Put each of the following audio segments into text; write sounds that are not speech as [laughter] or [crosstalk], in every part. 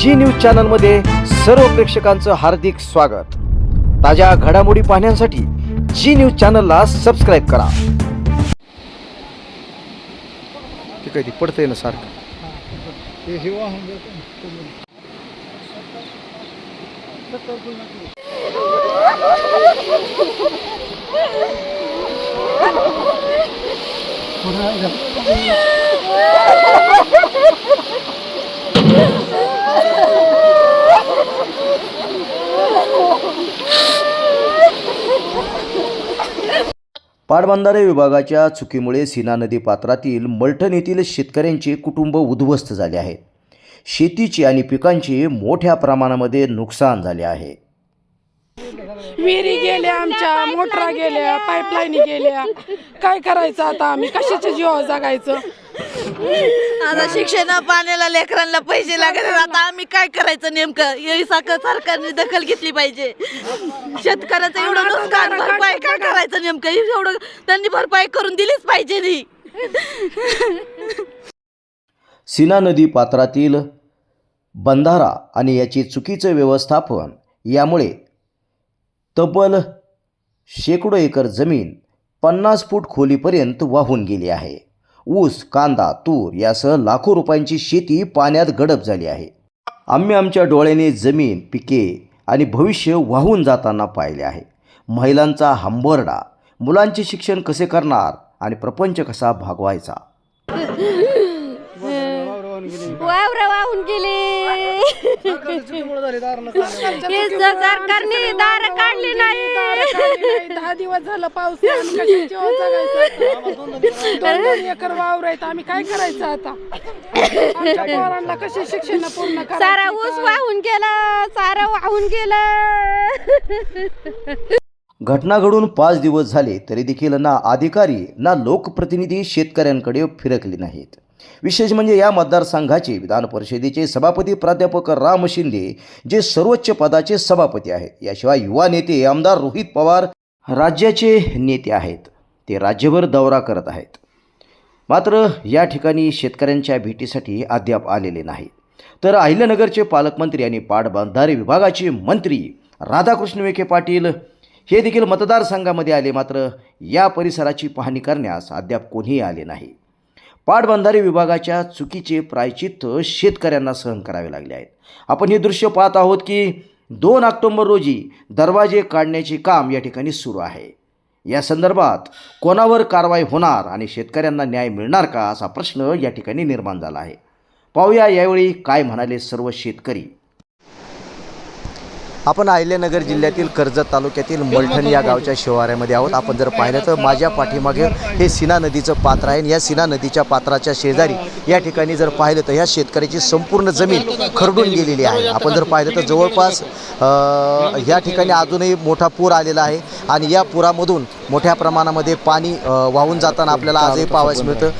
जी news चॅनलमध्ये सर्व प्रेक्षकांचं हार्दिक स्वागत. ताज्या घडामोडी पाहण्यासाठी जी न्यूज चॅनलला सबस्क्राईब करा. ठीक आहे ती पडतंय ना सारखं. [laughs] पाटबंधारे विभागाच्या चुकीमुळे सीना नदी पात्रातील मलठण येथील शेतकऱ्यांचे कुटुंब उद्ध्वस्त झाले आहेत शेतीचे आणि पिकांचे मोठ्या प्रमाणामध्ये नुकसान झाले आहे. विहिरी गेल्या आमच्या मोटरा गेल्या. पाईपलाईनी गेल्या. काय करायचं आता आम्ही? कशाच्या जीवावर जगायचं? आता शिक्षणा पाण्याला लेकरांना पैसे लागत आहेत. आता आम्ही काय करायचं नेमकं? हे साखर सरकारने दखल घेतली पाहिजे. शेतकऱ्याचं एवढं नुकसान भरपाई काय करायचं नेमकं? एवढं त्यांनी भरपाई करून दिलीच पाहिजे नाही सीना नदी पात्रातील बंधारा आणि याचे चुकीचं व्यवस्थापन यामुळे तब्बल शेकडो एकर जमीन पन्नास फूट खोलीपर्यंत वाहून गेली आहे. ऊस कांदा तूर यासह लाखो रुपयांची शेती पाण्यात गडप झाली आहे. आम्ही आमच्या डोळ्याने जमीन पिके आणि भविष्य वाहून जाताना पाहिले आहे. महिलांचा हंबरडा मुलांचे शिक्षण कसे करणार आणि प्रपंच कसा भागवायचा? वावर वाहून गेले. हे सरकारने दार काढली नाही. दहा दिवस झालं पाऊस एकर वावर आहेत आम्ही काय करायचं आता? आमच्या पोरांना शिक्षण पूर्ण सारा ऊस वाहून गेला सारा वाहून गेलं. घटना घडून पाच दिवस झाले तरी देखील ना अधिकारी ना लोकप्रतिनिधी शेतकऱ्यांकडे फिरकले नाहीत. विशेष म्हणजे या मतदारसंघाचे विधान परिषदेचे सभापती प्राध्यापक राम शिंदे जे सर्वोच्च पदाचे सभापती आहेत. याशिवाय युवा नेते आमदार रोहित पवार राज्याचे नेते आहेत. ते राज्यभर दौरा करत आहेत. मात्र या ठिकाणी शेतकऱ्यांच्या भेटीसाठी अद्याप आलेले नाही तर अहिल्यानगरचे पालकमंत्री आणि पाटबंधारे विभागाचे मंत्री राधाकृष्ण विखे पाटील हे देखील मतदारसंघामध्ये आले मात्र या परिसराची पाहणी करण्यास अद्याप कोणीही आले नाही. पाटबंधारे विभागाच्या चुकीचे प्रायचित्त शेतकऱ्यांना सहन करावे लागले आहेत. आपण हे दृश्य पाहत आहोत की दोन ऑक्टोंबर रोजी दरवाजे काढण्याचे काम या ठिकाणी सुरू आहे. या संदर्भात कोणावर कारवाई होणार आणि शेतकऱ्यांना न्याय मिळणार का असा प्रश्न या ठिकाणी निर्माण झाला आहे. पाहूया यावेळी काय म्हणाले सर्व शेतकरी. आपण अहिल्यानगर जिल्ह्यातील कर्जत तालुक्यातील मलठण या गावच्या शिवाऱ्यामध्ये आहोत. आपण जर पाहिलं तर माझ्या पाठीमागे हे सीना नदीचं पात्र आहे आणि या सीना नदीच्या पात्राच्या शेजारी या ठिकाणी जर पाहिलं तर ह्या शेतकऱ्याची संपूर्ण जमीन खरडून गेलेली आहे. आपण जर पाहिलं तर जवळपास ह्या ठिकाणी अजूनही मोठा पूर आलेला आहे आणि या पुरामधून मोठ्या प्रमाणामध्ये पाणी वाहून जाताना आपल्याला आजही पाहावयास मिळतं.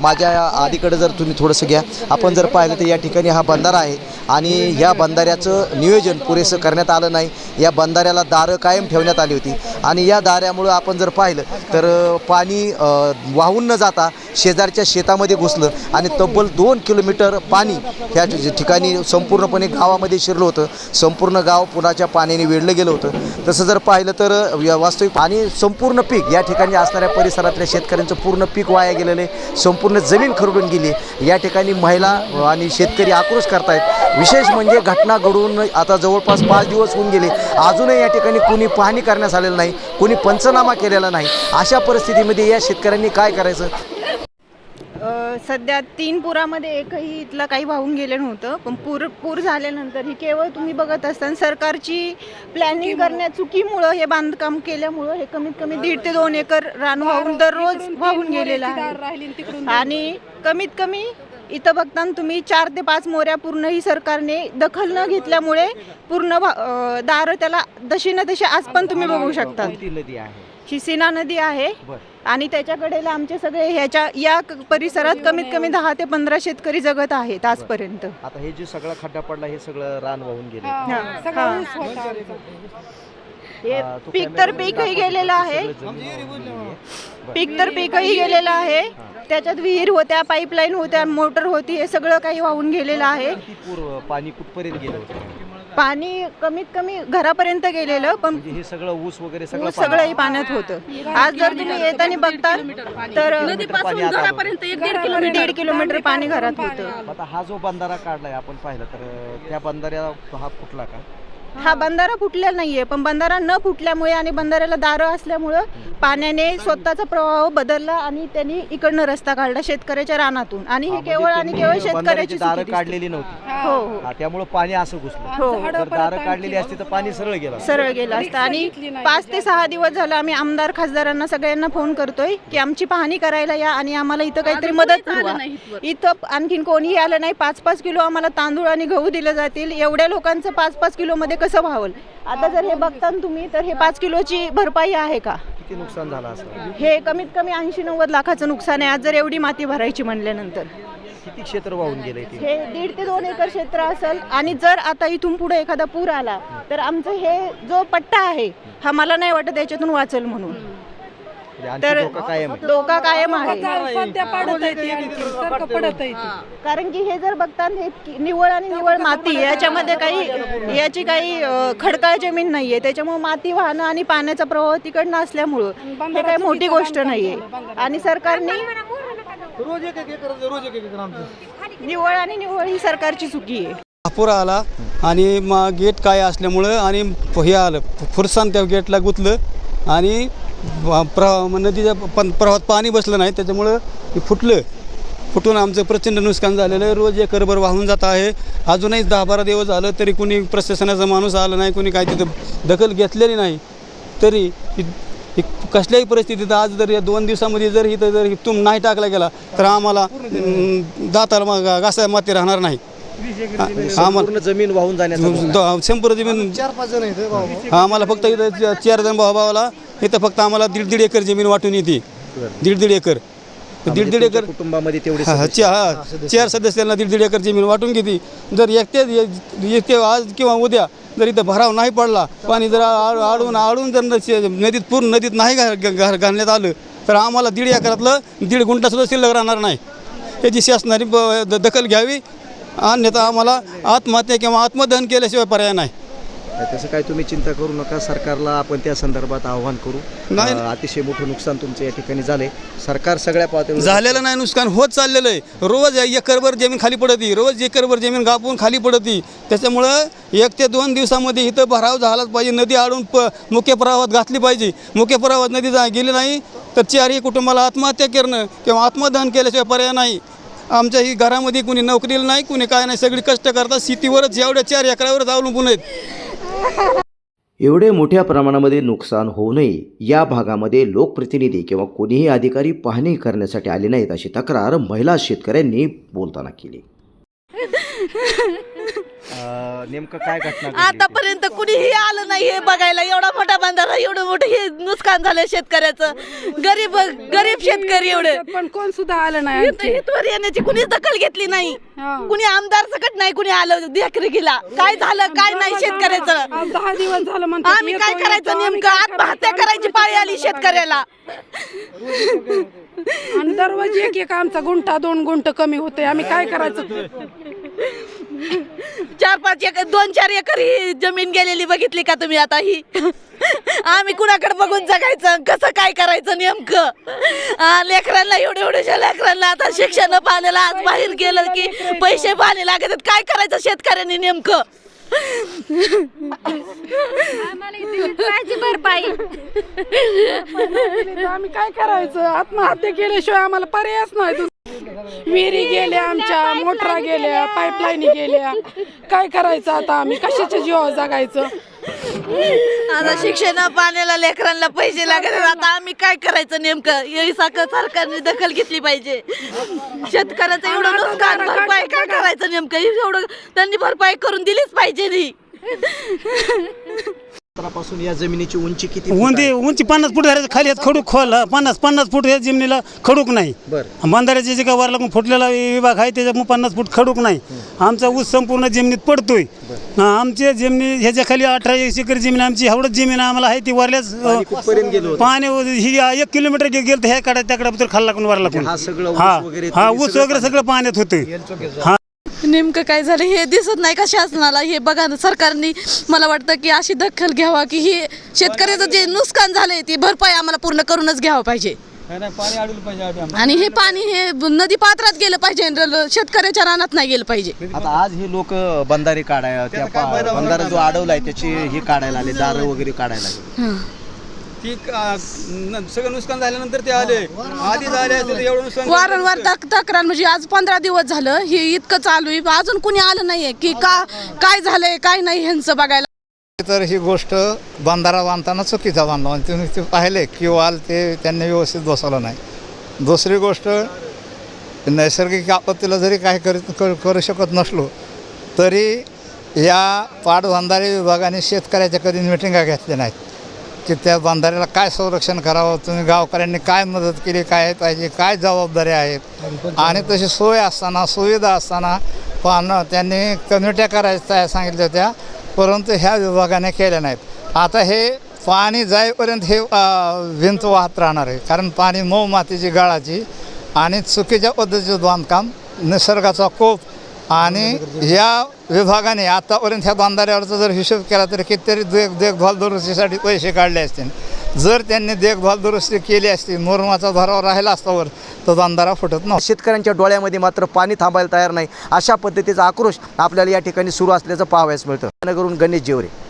माझ्या आधीकडे जर तुम्ही थोडंसं घ्या आपण जर पाहिलं तर या ठिकाणी हा बंधारा आहे आणि या बंधाऱ्याचं नियोजन पुरेसं करण्यात आलं नाही. या बंधाऱ्याला दारं कायम ठेवण्यात आली होती आणि या दाऱ्यामुळं आपण जर पाहिलं तर पाणी वाहून न जाता शेजारच्या शेतामध्ये घुसलं आणि तब्बल दोन किलोमीटर पाणी ह्या ठिकाणी संपूर्णपणे गावामध्ये शिरलं होतं. संपूर्ण गाव पुराच्या पाण्याने वेढलं गेलं होतं. तसं जर पाहिलं तर वास्तविक पाणी संपूर्ण पीक या ठिकाणी असणाऱ्या परिसरातल्या शेतकऱ्यांचं पूर्ण पीक वाया गेलेलं आहे. संपूर्ण जमीन खरडून गेली या ठिकाणी महिला आणि शेतकरी आक्रोश करतायत. विशेष म्हणजे घटना घडून आता जवळपास पाच दिवस होऊन गेले. अजूनही या ठिकाणी कुणी पाहणी करण्यास आलेलं नाही. कोणी पंचनामा केलेला नाही. अशा परिस्थितीमध्ये या शेतकऱ्यांनी काय करायचं? सध्या तीन पुरामध्ये एकही इथलं काही वाहून गेलं नव्हतं. पण पूर पूर झाल्यानंतर ही केवळ तुम्ही बघत असताना सरकारची प्लॅनिंग करण्या चुकीमुळं हे बांधकाम केल्यामुळं हे कमीत कमी दीड ते दोन एकर रान वाहून दररोज वाहून गेलेलं आहे. आणि कमीत कमी इथं बघताना तुम्ही चार ते पाच मोऱ्या पूर्ण ही सरकारने दखल न घेतल्यामुळे पूर्ण दारं त्याला दशी ना तशी आज पण तुम्ही बघू शकता ही सीना नदी आहे? आणि त्याच्याकडेला आमचे सगळे ह्याच्या या क- परिसरात कमीत कमी दहा ते पंधरा शेतकरी जगत आहेत आजपर्यंत. आता हे जे सगळा खड्डा पडला हे सगळं रान वाहून गेले. हा, हा, सगळा हा. ऊस होता आमचा. हे अं, तो पीक तर पीकही गेलेलं आहे. गेलेली. पीक तर पीकही गेलेलं आहे. त्याच्यात विहीर होत्या पाईपलाईन होत्या मोटर होती हे सगळं काही वाहून गेलेलं आहे. किती पूर पाणी कुठपर्यंत गेलं होतं? पाणी कमीत कमी घरापर्यंत गेलेलं पण म्हणजे हे सगळं ऊस वगैरे सगळं सगळंही पाण्यात. होतं. आज जर तुम्ही येताना बघताल तर नदीपासून आता घरापर्यंत एक दीड किलोमीटर. दीड किलोमीटर पाणी घरात होतं. आता हा जो बंधारा काढलाय आपण पाहिलं तर अं, त्या बंधाऱ्या हा फुटला का? हा बंधारा फुटलेला नाहीये पण बंधारा न फुटल्यामुळे आणि बंधाऱ्याला दारं असल्यामुळं पाण्याने स्वतःचा प्रवाह बदलला आणि त्यांनी इकडनं रस्ता काढला शेतकऱ्याच्या रानातून. आणि हे केवळ आणि केवळ शेतकऱ्याची दारं चुकी दिसते. काढलेली नव्हती. हो हो. हा, त्यामुळे पाणी असं घुसलं. हो जर दारं काढलेली असती तर पाणी सरळ गेलं असतं. सरळ गेला असता. आणि पाच ते सहा दिवस झालं आम्ही आमदार खासदारांना सगळ्यांना फोन करतोय की आमची पाहणी करायला या आणि आम्हाला इथं काहीतरी मदत पुरवा इथं आणखीन कोणीही आलं नाही. पाच पाच किलो आम्हाला तांदूळ आणि गहू दिले जातील. एवढ्या लोकांचं पाच पाच किलो मध्ये कसं व्हावल आता जर हे बघता तुम्ही तर हे पाच किलोची भरपाई आहे का? किती नुकसान झालं असं हे कमीत कमी ऐंशी नव्वद लाखाचं नुकसान आहे. आज जर एवढी माती भरायची म्हणल्यानंतर. किती क्षेत्र वाहून गेलंय ते? हे दीड ते दोन एकर क्षेत्र असेल. आणि जर आता इथून पुढे एखादा पूर आला तर आमचं हे जो पट्टा आहे हा मला नाही वाटत याच्यातून वाचल म्हणून. तर धोका कायम आहे. कारण की हे जर बघता हे कि- निव्वळ आणि निव्वळ माती याच्यामध्ये काही याची काही खडकाळ जमीन नाहीये. त्याच्यामुळे माती वाहनं आणि पाण्याचा प्रवाह तिकडनं असल्यामुळं हे काही मोठी गोष्ट नाहीये. आणि सरकारने निव्वळ आणि निव्वळ ही सरकारची चुकी आहे. पूर आला आणि मग गेट काय असल्यामुळं आणि हे आलं. फुरसान त्या गेटला गुतलं आणि प्रवाह नदीच्या पण प्रवाहात पाणी बसलं नाही त्याच्यामुळं ते फुटलं. फुटून आमचं प्रचंड नुकसान झालेलं आहे. रोज एकरभर वाहून जात आहे. अजूनही दहा बारा दिवस झालं तरी कुणी प्रशासनाचा माणूस आला नाही कुणी काय तिथं दखल घेतलेली नाही. तरी कसल्याही परिस्थितीत आज जर या दोन दिवसामध्ये जर इथं जर तुम नाही टाकला गेला तर आम्हाला दाताला मग घासा माती राहणार नाही. आम्हाला जमीन वाहून जाण्याचा शंभर जमीन चार पाच जण आम्हाला फक्त इथं चार जण भाऊ भावाला इथं फक्त आम्हाला दीड दीड एकर जमीन वाटून येते. दीड दीड एकर. दीड दीड एकर कुटुंबामध्ये तेवढे हा, चार सदस्यांना दीड दीड एकर जमीन वाटून घेते. जर एकटे एकटे आज किंवा उद्या जर इथं भराव नाही पडला पाणी जर आडून आडून जर नदीत पूर्ण नदीत नाही घालण्यात आलं तर आम्हाला दीड एकरातलं दीड गुंठा सुद्धा शिल्लक राहणार नाही. याची शासनाने दखल घ्यावी. अन्यथा आम्हाला आत्महत्या किंवा आत्मदहन केल्याशिवाय पर्याय नाही. तसं काय तुम्ही चिंता करू नका. सरकारला आपण त्या संदर्भात आव्हान करू. नाही. अं, अतिशय मोठं नुकसान तुमचं या ठिकाणी झालंय. सरकार सगळ्या पातळीवर झालेलं नाही नुकसान होत चाललेलं आहे. रोज एकरभर जमीन खाली पडती. रोज एकरभर जमीन गापून खाली पडती. त्याच्यामुळं एक ते दोन दिवसामध्ये इथं भराव झालाच पाहिजे. नदी आडून प मुख्य प्रवाहात घातली पाहिजे. मुख्य प्रवाहात नदी जा गेली नाही तर चारही कुटुंबाला आत्महत्या करणं किंवा आत्मदहन केल्याशिवाय पर्याय नाही. आमच्या ही घरामध्ये कुणी नोकरीला नाही कुणी काय नाही. सगळी कष्ट करतात. शेतीवरच एवढ्या चार एकरावरच अवलंबून आहेत. एवढे मोठ्या प्रमाणामध्ये नुकसान होऊ नये. या भागामध्ये लोकप्रतिनिधी किंवा कोणीही अधिकारी पाहणी करण्यासाठी आले नाहीत अशी तक्रार महिला शेतकऱ्यांनी बोलताना केली. नेमकं काय घटना आतापर्यंत कुणीही आलं नाही हे बघायला. एवढा मोठा बांधारा एवढं मोठं हे नुकसान झालं शेतकऱ्याचं. गरीब गरीब शेतकरी एवढे. पण कोण सुद्धा आलं नाही आणखी. इथवर येण्याची कुणीच दखल घेतली नाही. हा. कुणी आमदार सकट नाही कुणी आलं देखरेखीला. काय झालं काय नाही शेतकऱ्याचं. आज दहा दिवस झालं म्हणतात आम्ही काय येतो, करायचं आम्ही नेमकं? काय आत्महत्या करायचं? करायची पाळी आली शेतकऱ्याला? आणि दररोज एक एक आमचा गुंठा दोन गुंठ कमी होते आम्ही काय करायचं? चार पाच एकर दोन चार एकर ही जमीन गेलेली बघितली का तुम्ही आता ही? आम्ही कुणाकडे बघून जगायचं कसं काय करायचं नेमकं? लेकरांना एवढे एवढ्याशा लेकरांना आता शिक्षण पाण्याला आज बाहेर गेलं की पैसे पाणी लागत काय करायचं शेतकऱ्यांनी नेमकं? आम्हाला इथे पाहिजे भरपाई. आम्ही काय करायचं? आत्महत्या केल्याशिवाय आम्हाला पर्यायच नाही. दुसरा. विहिरी गेल्या आमच्या मोटरा गेल्या पाईपलाईनी गेल्या. काय करायचं आता आम्ही? कशाच्या जीवावर जगायचं? आता शिक्षण पाण्याला लेकरांना पैसे लागत. आता आम्ही काय करायचं नेमकं? हे साखर सरकारने दखल घेतली पाहिजे. शेतकऱ्याचं एवढं नुकसान भरपाई काय करायचं नेमकं? एवढं त्यांनी भरपाई करून दिलीच पाहिजे नी. पासून या जमिनीची उंची किती उंची उंची पन्नास फूट झाली खाली आहेत खडूक खोल पन्नास पन्नास फूट या जमिनीला खडूक नाही. बरं. बंधाऱ्याचे जे काय वर लागून फुटलेला विभाग आहे त्याच्या पन्नास फूट खडूक नाही. आमचा ऊस संपूर्ण जमिनीत पडतोय. आमच्या जमिनी ह्याच्या खाली अठरा एकर जमीन आमची एवढंच जमीन आम्हाला आहे ती वरल्याच पाणी ही एक किलोमीटर गेलं तर ह्या काढा त्या तर खाल्ला लागून वर लागून हा सगळं ऊस वगैरे सगळं पाण्यात होतं हा नेमकं काय झालं हे दिसत नाही का शासनाला? हे बघा ना सरकारने मला वाटतं की अशी दखल घ्यावा की हे शेतकऱ्याचं जे नुकसान झालंय ती भरपाई आम्हाला पूर्ण करूनच घ्यावं पाहिजे. पाणी अडवलं पाहिजे आणि हे पाणी हे नदी पात्रात गेलं पाहिजे शेतकऱ्याच्या रानात नाही गेलं पाहिजे. आता आज हे लोक बंधारे काढाय त्या बंधारा जो अडवलाय त्याची हे काढायला आले दारं वगैरे काढायला आले. ती न- सगळं नुकसान झाल्यानंतर ते आले. असते तर एवढं नुकसान वारंवार तक तक्रार म्हणजे आज पंधरा दिवस झालं हे इतकं चालू आहे. अजून कुणी आलं नाहीये की का काय झालंय काय नाही ह्यांचं बघायला. तर ही गोष्ट बांधारा बांधताना चुकीचा बांधला. आणि तुम्ही ते पाहिले की वाल ते त्यांनी व्यवस्थित बसवलं नाही. दुसरी गोष्ट नैसर्गिक आपत्तीला जरी काही करी कर- करू शकत नसलो तरी या पाटबंधारे विभागाने शेतकऱ्याच्या कधी मिटिंगा घेतल्या नाहीत. की त्या बांधाऱ्याला काय संरक्षण करावं? तुम्ही गावकऱ्यांनी काय मदत केली? काय पाहिजे? काय जबाबदाऱ्या आहेत? आणि तशी सोय असताना सुविधा असताना पण त्यांनी कमिट्या करायच्या सांगितल्या होत्या परंतु ह्या विभागाने केल्या नाहीत. आता हे पाणी जाईपर्यंत हे भिंत वाहत राहणार आहे. कारण पाणी मऊ मातीची गाळाची आणि चुकीच्या पद्धतीचं बांधकाम निसर्गाचा कोप आणि या विभागाने आतापर्यंत ह्या बांधाऱ्यावरचा जर हिशोब केला तर कितीतरी देख देखभाल दुरुस्तीसाठी पैसे काढले असतील. जर त्यांनी देखभाल दुरुस्ती केली असती मुरमाचा भराव राहिला असतावर तर बांधारा फुटत नव्हता. शेतकऱ्यांच्या डोळ्यामध्ये मात्र पाणी थांबायला तयार नाही. अशा पद्धतीचा आक्रोश आपल्याला या ठिकाणी सुरू असल्याचं पाहावयास मिळतं. नगरून गणेश जेवरे.